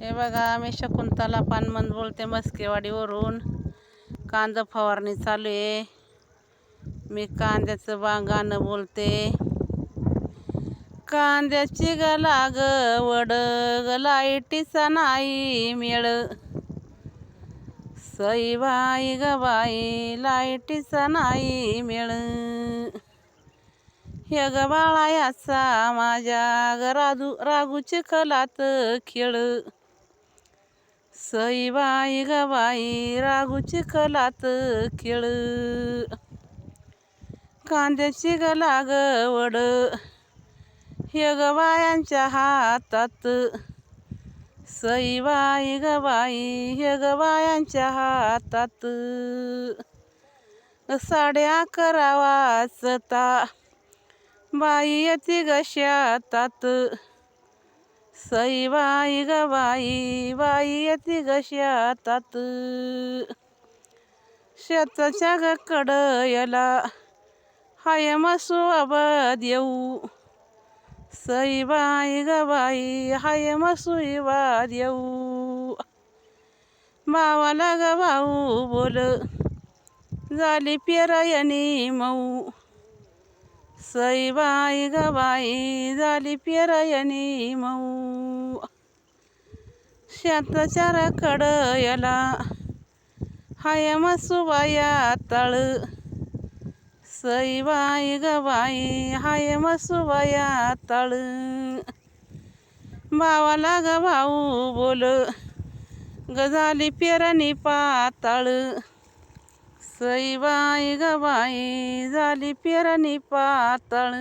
हे बघा मी शकुंतला पानमन बोलते मस्केवाडीवरून. कांदा फवारणी चालू आहे. मी कांद्याचं बांगानं बोलते. कांद्याची ग वड ग लाईटीचा नाही मेळ. सई बाई ग बाई लाईटीचा नाही मेळ. हे ग बाळा याचा माझ्या ग राजू रागूची कलात खेळ. सई बाई ग बाई रागू चिखलात कांद्याची गला गवड हे गवायांच्या हातात. सई बाई हे ग हातात. साडे अकरा वाजता बाई येते ग सई बाई ग बाई बाई येते ग शेतात. शेताच्या ग कडयला हाय मसुआ देऊ सई बाई ग बाई हाय मसुई देऊ मावाला ग भाऊ बोल झाली पेरायनी मऊ. सई बाई ग झाली पेरायनी मऊ. शेताच्या कडयला हाय मसुबाया तळ. सईबाई गबाई ग हाय मसुबाया तळ. भावाला ग भाऊ बोल ग झाली पेरणी पाताळ. सईबाई गबाई झाली पेरणी पातळ.